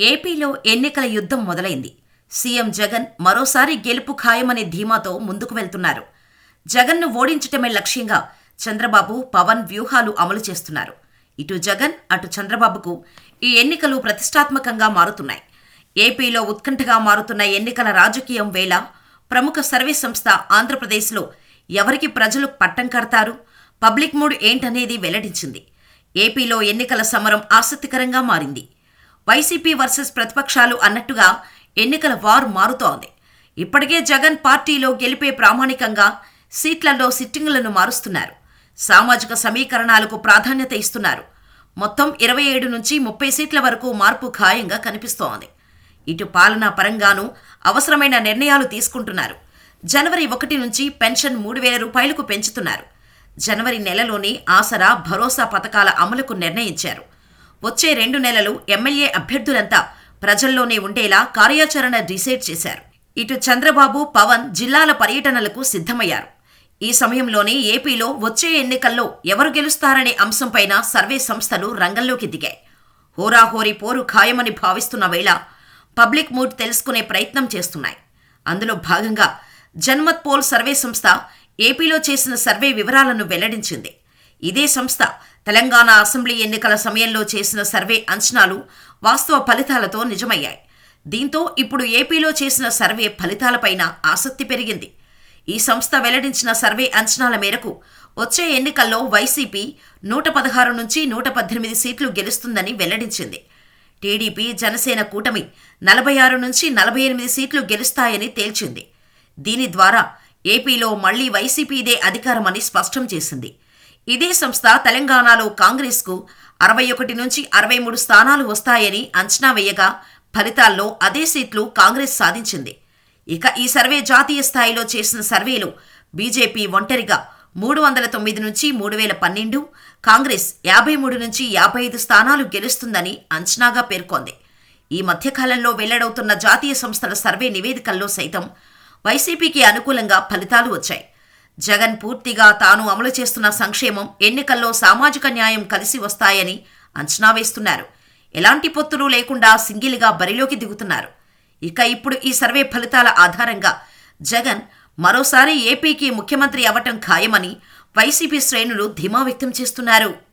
ఏపీలో ఎన్నికల యుద్ధం మొదలైంది. సీఎం జగన్ మరోసారి గెలుపు ఖాయమనే ధీమాతో ముందుకు వెళ్తున్నారు. జగన్ను ఓడించటమే లక్ష్యంగా చంద్రబాబు పవన్ వ్యూహాలు అమలు చేస్తున్నారు. ఇటు జగన్ అటు చంద్రబాబుకు ఈ ఎన్నికలు ప్రతిష్టాత్మకంగా మారుతున్నాయి. ఏపీలో ఉత్కంఠగా మారుతున్న ఎన్నికల రాజకీయం వేళ ప్రముఖ సర్వే సంస్థ ఆంధ్రప్రదేశ్లో ఎవరికి ప్రజలు పట్టం కడతారు? పబ్లిక్ మూడ్ ఏంటనేది వెల్లడించింది. ఏపీలో ఎన్నికల సమరం ఆసక్తికరంగా మారింది. వైసీపీ వర్సెస్ ప్రతిపక్షాలు అన్నట్టుగా ఎన్నికల వార్ మారుతోంది. ఇప్పటికే జగన్ పార్టీలో గెలిపే ప్రామాణికంగా సీట్లలో సిట్టింగులను మారుస్తున్నారు. సామాజిక సమీకరణాలకు ప్రాధాన్యత ఇస్తున్నారు. మొత్తం ఇరవై ఏడు నుంచి ముప్పై సీట్ల వరకు మార్పు ఖాయంగా కనిపిస్తోంది. ఇటు పాలనా పరంగానూ అవసరమైన నిర్ణయాలు తీసుకుంటున్నారు. జనవరి ఒకటి నుంచి పెన్షన్ మూడు వేల రూపాయలకు పెంచుతున్నారు. జనవరి నెలలోనే ఆసరా భరోసా పథకాల అమలుకు నిర్ణయించారు. వచ్చే రెండు నెలలు ఎమ్మెల్యే అభ్యర్థులంతా ప్రజల్లోనే ఉండేలా కార్యాచరణ డిసైడ్ చేశారు. ఇటు చంద్రబాబు పవన్ జిల్లాల పర్యటనలకు సిద్ధమయ్యారు. ఈ సమయంలోనే ఏపీలో వచ్చే ఎన్నికల్లో ఎవరు గెలుస్తారనే అంశంపైన సర్వే సంస్థలు రంగంలోకి దిగాయి. హోరాహోరీ పోరు ఖాయమని భావిస్తున్న వేళ పబ్లిక్ మూడ్ తెలుసుకునే ప్రయత్నం చేస్తున్నాయి. అందులో భాగంగా జన్మత్ పోల్ సర్వే సంస్థ ఏపీలో చేసిన సర్వే వివరాలను వెల్లడించింది. ఇదే సంస్థ తెలంగాణ అసెంబ్లీ ఎన్నికల సమయంలో చేసిన సర్వే అంచనాలు వాస్తవ ఫలితాలతో నిజమయ్యాయి. దీంతో ఇప్పుడు ఏపీలో చేసిన సర్వే ఫలితాలపైన ఆసక్తి పెరిగింది. ఈ సంస్థ వెల్లడించిన సర్వే అంచనాల మేరకు వచ్చే ఎన్నికల్లో వైసీపీ నూట పదహారు నుంచి నూట పద్దెనిమిది సీట్లు గెలుస్తుందని వెల్లడించింది. టీడీపీ జనసేన కూటమి నలభై ఆరు నుంచి నలభై ఎనిమిది సీట్లు గెలుస్తాయని తేల్చింది. దీని ద్వారా ఏపీలో మళ్ళీ వైసీపీదే అధికారమని స్పష్టం చేసింది. ఇదే సంస్థ తెలంగాణలో కాంగ్రెస్కు అరవై ఒకటి నుంచి అరవై మూడు స్థానాలు వస్తాయని అంచనా వేయగా ఫలితాల్లో అదే సీట్లు కాంగ్రెస్ సాధించింది. ఇక ఈ సర్వే జాతీయ స్థాయిలో చేసిన సర్వేలో బీజేపీ ఒంటరిగా మూడు వందల తొమ్మిది నుంచి మూడు వేల పన్నెండు కాంగ్రెస్ యాభై మూడు నుంచి యాభై ఐదు స్థానాలు గెలుస్తుందని అంచనాగా పేర్కొంది. ఈ మధ్యకాలంలో వెల్లడవుతున్న జాతీయ సంస్థల సర్వే నివేదికల్లో సైతం వైసీపీకి అనుకూలంగా ఫలితాలు వచ్చాయి. జగన్ పూర్తిగా తాను అమలు చేస్తున్న సంక్షేమం ఎన్నికల్లో సామాజిక న్యాయం కలిసి వస్తాయని అంచనా వేస్తున్నారు. ఎలాంటి పొత్తులు లేకుండా సింగిల్గా బరిలోకి దిగుతున్నారు. ఇక ఇప్పుడు ఈ సర్వే ఫలితాల ఆధారంగా జగన్ మరోసారి ఏపీకి ముఖ్యమంత్రి అవటం ఖాయమని వైసీపీ శ్రేణులు ధీమా వ్యక్తం చేస్తున్నారు.